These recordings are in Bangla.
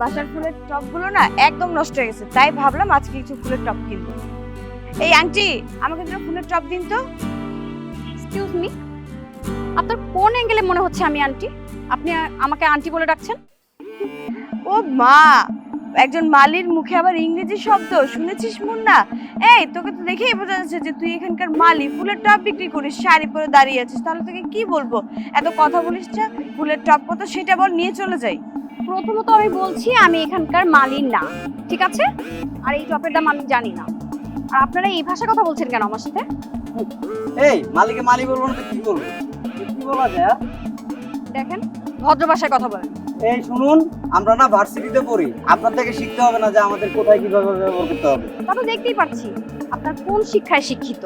বাসার ফুলের টপগুলো না একদম নষ্ট হয়ে গেছে। তাই ভাবলাম আজকে কিছু ফুলের টপ কিনবো। এই আন্টি আমাকে দুটো ফুলের টপ দিন তো। এক্সকিউজ মি আপনার কোন অ্যাঙ্গেলে মনে হচ্ছে আমি আন্টি? আপনি আমাকে আন্টি বলে ডাকছেন? ও মা একজন মালির মুখে আবার ইংরেজি শব্দ। শুনেছিস মুন্না? এই তোকে তো দেখেই বোঝা যাচ্ছে যে তুই এখানকার মালি। ফুলের টপ বিক্রি করিস শাড়ি পরে দাঁড়িয়ে আছিস। তাহলে তোকে কি বলব? এত কথা বলিস না ফুলের টপ কত সেটা বল নিয়ে চলে যাই। প্রথমত আমি বলছি আমি এখানকার মালিক না ঠিক আছে? আর এই টপের দাম আমি জানি না। আর আপনারা এই ভাষায় কথা বলছেন কেন আমার সাথে? এই মালিকে মালি বলব না কি বলব? কি বলা যায় দেখেন ভদ্র ভাষায় কথা বলেন। এই শুনুন আমরা না ভার্সিটিতে পড়ি। আপনার থেকে শিখতে হবে না যে আমাদের কোথায় কীভাবে ব্যবহার করতে হবে। তা তো দেখতেই পাচ্ছি। আপনার কোন শিক্ষায় শিক্ষিত?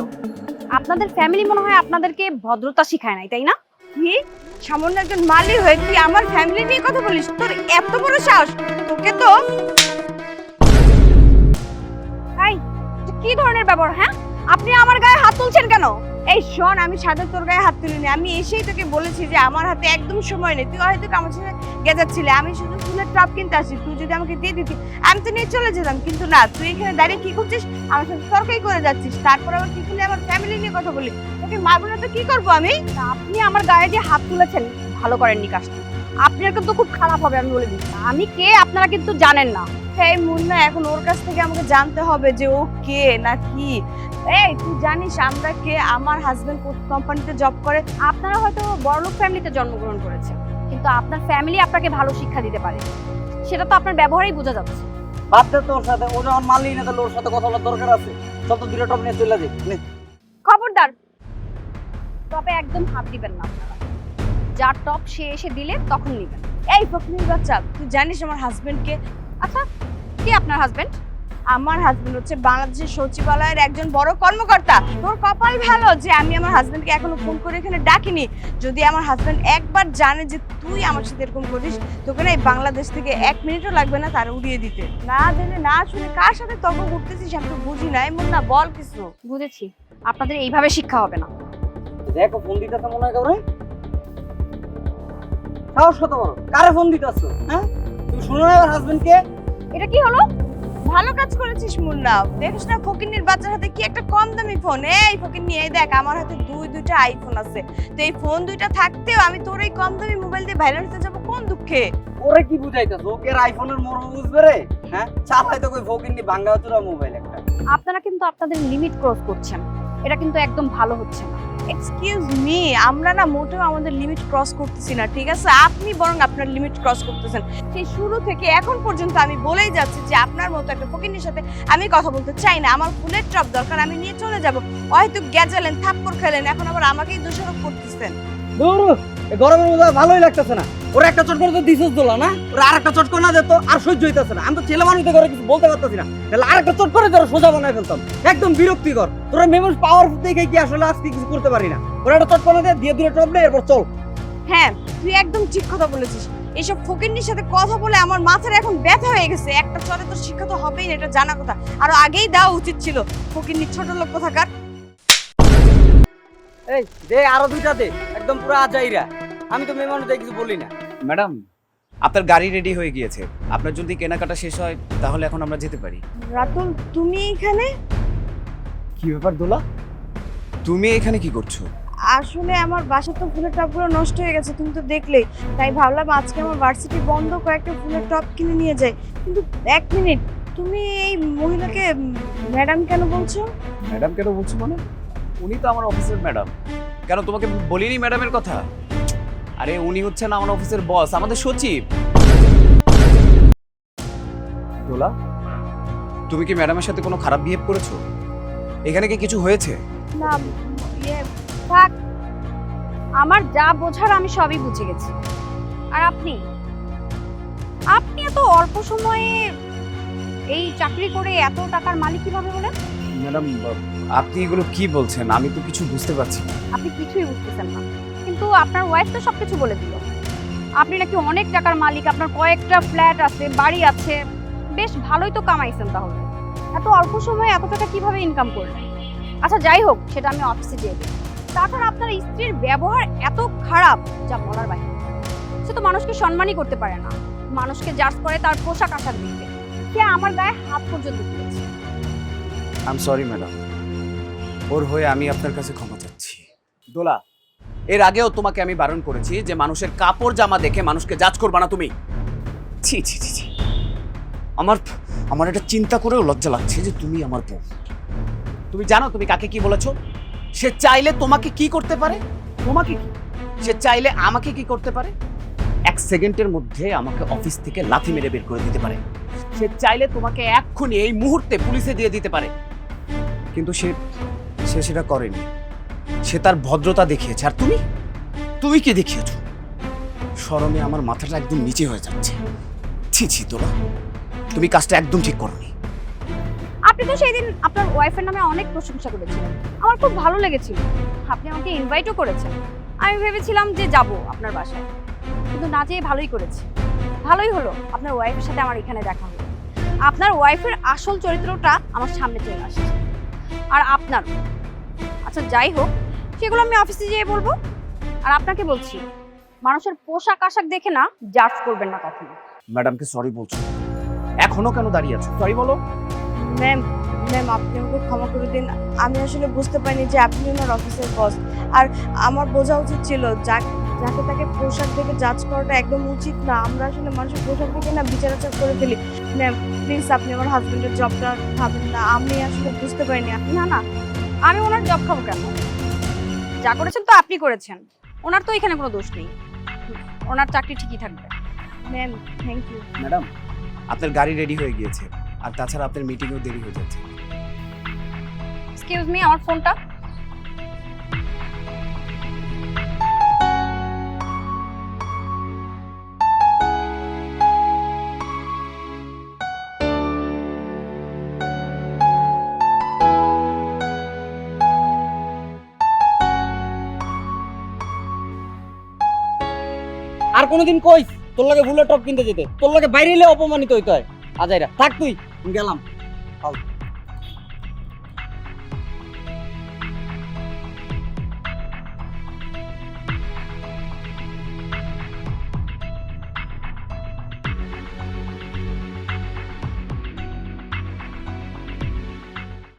আপনাদের ফ্যামিলি মনে হয় আপনাদেরকে ভদ্রতা শিখায় নাই তাই না? কি? সামান্য একজন মালি হয়ে তুই আমার ফ্যামিলি নিয়ে কথা বলিস? তোর এত বড় সাহস? তোকে তো কি ধরনের ব্যবহার হ্যাঁ? আপনি আমার গায়ে হাত তুলছেন কেন? এই শোন, আমি সাদা তোর গায়ে হাত তুলিনি। আমি এসেই তোকে বলেছি যে আমার হাতে একদম সময় নেই। তুই হয়তো আমার সাথে গেজাচ্ছিলি। আমি শুধু ফুলের টপ কিনতে আসি তুই যদি আমাকে দিয়ে দিতি, আমি তো নিয়ে চলে যেতাম। কিন্তু না, তুই এখানে দাঁড়িয়ে কি করছিস? আমার সাথে তর্কাই করে যাচ্ছিস। তারপর আবার কি করলি আমার ফ্যামিলি নিয়ে কথা বলি ওকে মারবো না তো কি করব আমি? আপনি আমার গায়ে যে হাত তুলেছেন। ভালো করেননি কাজটা। আপনার কিন্তু খুব খারাপ হবে, আমি বলে দিচ্ছি। আমি কে? আপনারা কিন্তু জানেন না। এই মুন্না এখন ওর কাছ থেকে আমাকে জানতে হবে যে ও কে না কি। এই তুই জানিস আমরা কে? আমার হাজবেন্ড কোম্পানিতে জব করে? আপনারা হয়তো বড়লোক ফ্যামিলিতে জন্মগ্রহণ করেছেন। কিন্তু আপনার ফ্যামিলি আপনাকে ভালো শিক্ষা দিতে পারে। সেটা তো আপনার ব্যবহারেই বোঝা যাচ্ছে। বাদ দে তোর সাথে ও যখন মালি না তাহলে ওর সাথে কথা বলার দরকার আছে। সব তো দুটো টপ নিয়ে চলে যাই। নে। খবরদার। টপে একদম হাত দিবেন না আপনারা। যার টপ সে এসে দিলে তখন নেবেন। এই ফকনির বাচ্চা তুই জানিস আমার হাজবেন্ডকে আচ্ছা কি আপনার হাজবেন্ড আমার হাজবেন্ড হচ্ছে বাংলাদেশের সচিবালয়ের একজন বড় কর্মকর্তা। তোর কপাল ভালো যে আমি আমার হাজবেন্ডকে এখনও ফোন করে এখানে ডাকিনি। যদি আমার হাজবেন্ড একবার জানে যে তুই আমার সাথে এরকম করিস তোকে না এই বাংলাদেশ থেকে এক মিনিটও লাগবে না তার উড়িয়ে দিতে। না জেনে না শুনে কার সাথে তর্ক করতেছিস আমি তো বুঝি না এমন না বল কিছু। বুঝেছি আপনাদের এইভাবে শিক্ষা হবে না। দেখো ফোন দিতেছে মনে হয় সাহস কত বড়? কারে ফোন দিতেছ হ্যাঁ? তুমি শুনো না হাজবেন্ডকে এটা কি হলো? ভালো কাজ করেছিস মুন্না। দেখিস না ফকিন্নির বাচ্চার হাতে কি একটা কম দামি ফোন এই ফকিন্নি এই দেখ আমার হাতে দুই দুইটা আইফোন আছে। তো এই ফোন দুইটা থাকতেও আমি তোর এই কম দামি মোবাইল দিয়ে ভাইরাল হতে যাব কোন দুঃখে? ওরে কি বুঝাইতেছ? ওকে আইফোনের মর্ম বুঝবে রে? হ্যাঁ? চালাই তো কই ফকিন্নি ভাঙ্গা চুরা মোবাইল একটা। আপনারা কিন্তু আপনাদের লিমিট ক্রস করছেন। এটা কিন্তু একদম ভালো হচ্ছে না। এক্সকিউজ মি আমরা না মোটেও আমাদের লিমিট ক্রস করতেছি না, ঠিক আছে? আপনি বরং আপনার লিমিট ক্রস করতেছেন। সেই শুরু থেকে এখন পর্যন্ত আমি বলেই যাচ্ছি যে আপনার মতো একটা ফকিনের সাথে আমি কথা বলতে চাই না। আমার ফুলের টপ দরকার, আমি নিয়ে চলে যাব। হয়তো গেজালেন থাপ্পড় খেলেন, এখন আবার আমাকেই দোষারোপ করতেছেন। গরমের মধ্যে ভালোই লাগতেছে না। ওরা একটা চট করে তো দিছিস দোলা না? ওরা আর একটা চট করে না যেত আর সহ্য হইতেছে না। আমি তো ছেলে মানুষ করে কিছু বলতে পারতেছি না। তাহলে আর একটা চট করে তোরা সোজা বানাই ফেলতাম। একদম বিরক্তিকর। তোরা মেমোরি পাওয়ার দেখে কি আসলে আজকে কিছু করতে পারি না? ওরা একটা চট করে দিয়ে দিয়ে দূরে টপ এরপর চল। হ্যাঁ তুই একদম ঠিক কথা বলেছিস। এইসব ফকিরনির সাথে কথা বলে আমার মাথার এখন ব্যথা হয়ে গেছে। একটা চলে তো শিক্ষা তো হবেই না এটা জানা কথা। আরও আগেই দেওয়া উচিত ছিল। ফকিন্নির ছোট লোক কোথাকার? এই দে আরও দুইটা দে। একদম পুরো আজাইরা। আমি তো মেয়ে মানুষ কিছু বলি না। ম্যাডাম আপনার গাড়ি রেডি হয়ে গিয়েছে। আপনার যদি কেনাকাটা শেষ হয় তাহলে এখন আমরা যেতে পারি। রাতুল তুমি এখানে? কি ব্যাপার দোলা? তুমি এখানে কি করছ? আসলে আমার বাসার তো ফুলের টপগুলো নষ্ট হয়ে গেছে তুমি তো দেখলে তাই ভাবলাম আজকে আমার ভার্সিটি বন্ধ কয়েকটা ফুলের টপ কিনে নিয়ে যাই। কিন্তু এক মিনিট তুমি এই মহিলাকে ম্যাডাম কেন বলছো? ম্যাডাম কেন বলছো মানে? উনি তো আমার অফিসের ম্যাডাম। কেন তোমাকে বলিনি ম্যাডামের কথা? আরে উনি হচ্ছেন আমার অফিসের বস আমাদের সচিব। দোলা তুমি কি ম্যাডামের সাথে কোনো খারাপ বিহেভ করেছ? এখানে কি কিছু হয়েছে? না ইয়ে থাক। আমার যা বোঝার আমি সবই বুঝে গেছি। আর আপনি? আপনি এত অল্প সময়ে এই চাকরি করে এত টাকার মালিক কীভাবে হলেন? ম্যাডাম আপনি এগুলো কি বলছেন? আমি তো কিছু বুঝতে পারছি না। আপনি কিছুই বুঝতেছেন না। কিন্তু আপনার ওয়াইফ তো সবকিছু বলে দিল। আপনি নাকি অনেক টাকার মালিক, আপনার কয়েকটা ফ্ল্যাট আছে, বাড়ি আছে। বেশ ভালোই তো কামাইছেন তাহলে। এত অল্প সময়ে এত টাকা কীভাবে ইনকাম করলেন? আচ্ছা যাই হোক, সেটা আমি অফিসে দেবো তাছাড়া আপনার স্ত্রীর ব্যবহার এত খারাপ যা বলার বাইরে। সে তো মানুষকে সম্মানই করতে পারে না। মানুষকে জাজ করে তার পোশাক আশাক দিতে সে আমার গায়ে হাত পর্যন্ত আই এম সরি ম্যাডাম ওর হয়ে আমি আপনার কাছে ক্ষমা চাচ্ছি। দোলা এর আগেও তোমাকে আমি বারণ করেছি যে মানুষের কাপড় জামা দেখে মানুষকে জাজ করবা না তুমি। ছি ছি ছি ছি। আমার আমার এটা চিন্তা করেও লজ্জা লাগছে যে তুমি আমার বউ। তুমি জানো তুমি কাকে কি বলেছ? সে চাইলে তোমাকে কি করতে পারে? তোমাকে কি? সে চাইলে আমাকে কি করতে পারে? এক সেকেন্ডের মধ্যে আমাকে অফিস থেকে লাথি মেরে বের করে দিতে পারে। সে চাইলে তোমাকে এক্ষুনি এই মুহূর্তে পুলিশে দিয়ে দিতে পারে। কিন্তু সে সে সেটা করেনি। সে তার ভদ্রতা দেখিয়েছে। আর তুমি? তুমি কি দেখিয়েছ? শরমে আমার মাথাটা একদম নিচে হয়ে যাচ্ছে। ছি ছি তোরা তুমি কাজটা একদম ঠিক করনি। আপনি তো সেই দিন আপনার ওয়াইফের নামে অনেক প্রশংসা করেছিলেন। আমার খুব ভালো লেগেছিল। আপনি আমাকে ইনভাইটও করেছেন। আমি ভেবেছিলাম যে যাব আপনার বাসায়। কিন্তু না যেয়ে ভালোই করেছি। ভালোই হলো আপনার ওয়াইফের সাথে আমার এখানে দেখা হলো। আপনার ওয়াইফের আসল চরিত্রটা আমার সামনে চলে আসছে। আর আপনার। আচ্ছা যাই হোক সেগুলো আমি অফিসে যেয়ে বলব। আর আপনাকে বলছি মানুষের পোশাক আশাক দেখে না জাজ করবেন না কখনো। ম্যাডামকে সরি বলছো। এখনও কেন দাঁড়িয়ে আছো? সরি বলো। ম্যাম ম্যাম আপনি আমাকে ক্ষমা করে দিন। আমি আসলে বুঝতে পারিনি যে আপনি ওনার অফিসের বস আর আমার বোঝা উচিত ছিল যা যাকে তাকে পোশাক দেখে জাজ করাটা একদম উচিত না। আমরা আসলে মানুষের পোশাক দেখে না বিচার আচার করে ফেলি। ম্যাম প্লিজ আপনি আমার হাজবেন্ডের জবটা খাবেন না। আমি আসলে বুঝতে পারিনি। না না আমি ওনার জব খাব কেন? যা করেছেন তো আপনি করেছেন। ওনার তো এখানে কোনো দোষ নেই। ওনার চাকরি ঠিকই থাকবে। ম্যাম থ্যাংক ইউ ম্যাডাম আপনার গাড়ি রেডি হয়ে গিয়েছে। আর তাছাড়া আপনার মিটিংও দেরি হয়ে যাচ্ছে। এক্সকিউজ মি আমার ফোনটা আর কোনোদিন কইস, তোর লাগে ভুলে টপ কিনতে যেতে। তোর লাগে বাইরে এলে অপমানিত হইতে হয়। আজাইরা থাক তুই গেলাম।